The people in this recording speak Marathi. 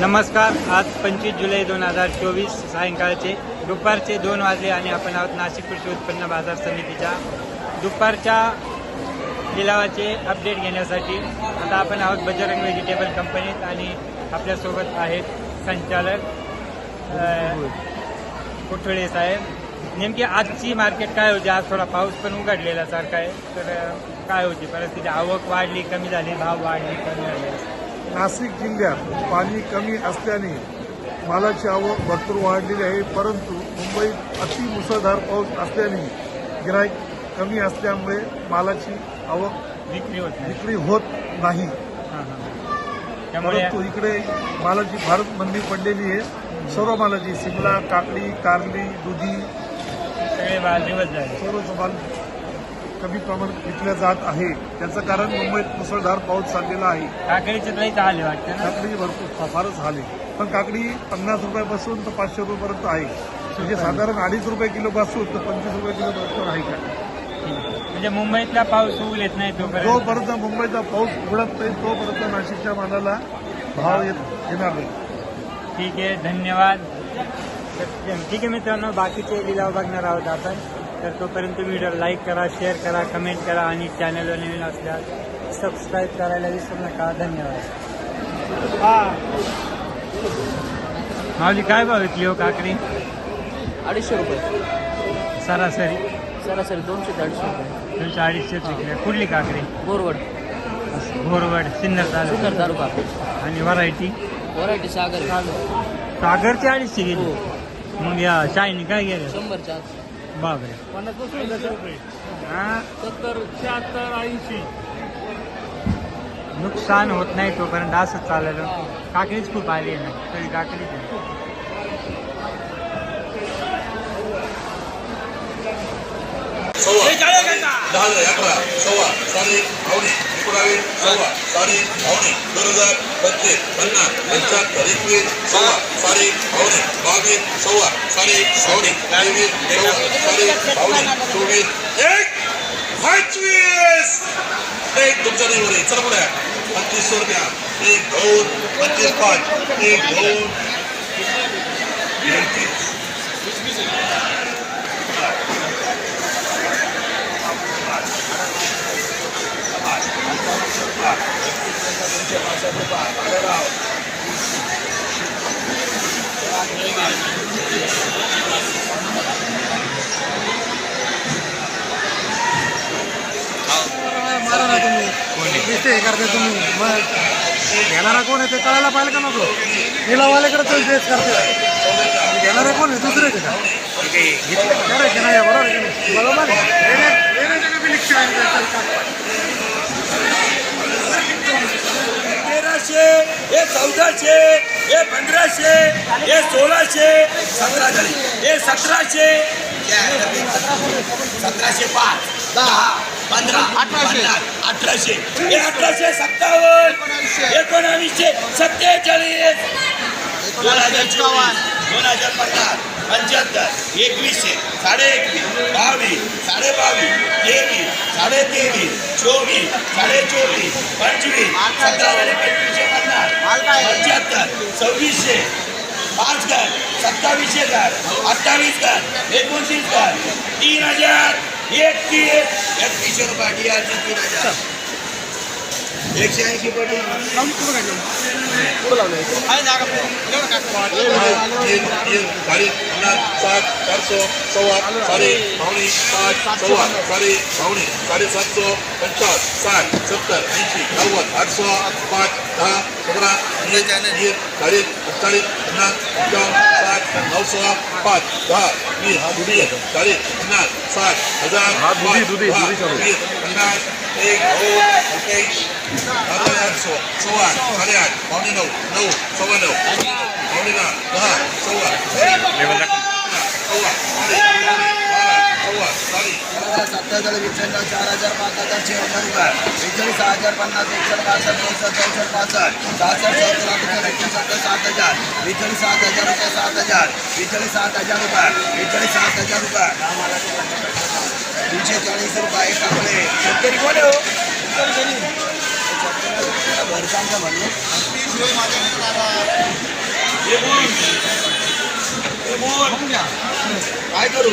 नमस्कार. आज पंचवीस जुलै दोन हजार चोवीस सायंकाळचे. दुपारचे दोन वाजले आणि आपण आहोत नाशिक कृषी उत्पन्न बाजार समितीच्या. दुपारच्या लिलावाचे अपडेट घेण्यासाठी आता आपण आहोत बजरंग व्हेजिटेबल कंपनीत आणि आपल्यासोबत आहेत संचालक कुठळे साहेब. नेमकी आजची मार्केट काय होती? आज थोडा पाऊस पण उघडलेला सारखा आहे. तर काय होती? परिस्थिती? आवक वाढली कमी झाली भाव वाढली कमी झाले. नाशिक जिल्ह्यात पाणी कमी असल्याने मालाची आवक भरपूर वाढलेली आहे परंतु मुंबईत अति मुसळधार पाऊस असल्याने गिराईक कमी असल्यामुळे मालाची आवक विक्री होत नाही. विक्री होत नाही. त्यामुळे परंतु इकडे मालाची भारत मंदी पडलेली आहे. सर्व मालाची शिमला काकडी कारली दुधी सर्वच माल कमी प्रमाणात विकल्या जात आहे. त्याचं कारण मुंबईत मुसळधार पाऊस चाललेला आहे. काकडीचे लई आले वाटतं ना? काकडी भरपूर फारच झाली. पण काकडी पन्नास रुपयापासून तर पाचशे रुपयापर्यंत आहे. म्हणजे साधारण अडीच रुपये किलो पासून तर पंचवीस रुपये किलो पर्यंत आहे का म्हणजे मुंबईतला पाऊस होऊ येत नाही तोपर्यंत. जोपर्यंत मुंबईचा पाऊस उघडत नाही तोपर्यंत नाशिकच्या मालाला भाव येत येणार नाही. ठीक आहे धन्यवाद. ठीक आहे मित्रांनो बाकीचे लिलाव बघणार आहोत आपण. तर तोपर्यंत व्हिडिओ लाईक करा शेअर करा कमेंट करा आणि चॅनलवर नवीन असल्यास सबस्क्राईब करायला विसरू नका. धन्यवाद. माऊली काय भाव विकली हो काकडी? अडीचशे रुपये. सरासरी. सरासरी दोनशे ते अडीचशे रुपये. दोनशे अडीचशेच विकल्या कुठली काकडी? बोरवड. घोरवड सिन्नर तालुका. सुंदर तालुका. आणि व्हरायटी व्हरायटी सागर. सागरची अडीचशे गेली. हो. मग या शाईनी काय गेलं? शंभरच्या बापरे. पन्नास रुपये हा? सत्तर शहात्तर ऐंशी नुकसान होत नाही तोपर्यंत असंच चाललं. काकडीच खूप आली आहे ना. तरी काकडीच आहे. सव्वा. दहा अकरा सव्वा. साडे पावणे एकोणावीस सव्वा साडे पावणे दोन हजार पंचवीस पन्नास पंच्याहत्तर एकवीस सव्वा साडे पावणे बावीस सव्वा साडे पावणे तेवीस सव्वा साडे पावणे चोवीस एक पंचवीस! एक तुमच्या नाही चला पुढे. पंचवीसशे रुपया एक दोन पंचवीस पाच एक दोन. मारा ना तुम्ही? नुसते हे करते तुम्ही. मग घेणारा कोण आहे ते कळायला पाहिजे का नको? निलावाल्याकडे तुम्ही तेच करते घेणारे कोण आहे? दुसरे का? बरोबर आहे की नाही? बरोबर? तेराशे हे चौदाशे हे पंधराशे हे सोळाशे सतरा झाले हे सतराशे. सतराशे पाच. दहा. पंधरा अठराशे. अठराशे. हे अठराशे सत्तावन्न. एकोणावीसशे सत्तेचाळीस. दोन हजार चोवीस दोन हजार पन्नास पंच्याहत्तर एकवीसशे साडे एकवीस बावीस साडे बावीस तेवीस साडे तेवीस चोवीस साडे चोवीस पंचवीस झाले पंचवीसशे पन्नास पंच्याहत्तर सव्वीसशे पाच घर सत्तावीसशे घर अठ्ठावीस घर एकोणतीस घर तीन हजार एकतीस एकतीसशे रुपये डी आर तीन हजार एकशे ऐंशी पटी तीन तीन साडे पन्नास साठ चारशे सव्वा साडे पावणे पाच सव्वा साडे पावणे साडेसातशे पंचावन्न साठ सत्तर ऐंशी नव्वद आठशे पाच दहा पंधरा वीस वीस चाळीस अठ्ठावीस पन्नास पंचावन्न साठ नऊशे पाच दहा वीस वीस चाळीस पन्नास साठ हजार पाच, दहा, वीस पन्नास एक दोन एक्केचाळीस बारा आठशे सव्वा आठ साडेआठ पावणे नऊ नऊ सव्वा नऊ पावणे दहा दहा सव्वा सव्वा साडे बारा सव्वा साडे सत्तर विठ्ठल चार हजार पाच हजार चौदा रुपये बेचाळीस सहा हजार पन्नास एकसष्ट बासष्ट चौसष्ट चौसष्ट पासष्ट सहासष्ट सत्तर अठ्ठेचाळीस एकोणसत्तर सात हजार बेचाळीस सात हजार रुपये सात हजार बेचाळीस सात हजार रुपये बेचाळीस सात हजार रुपये तीनशे चाळीस रुपये कापले शेतकरी कोण हो? भरसांचं म्हणलं काय करू?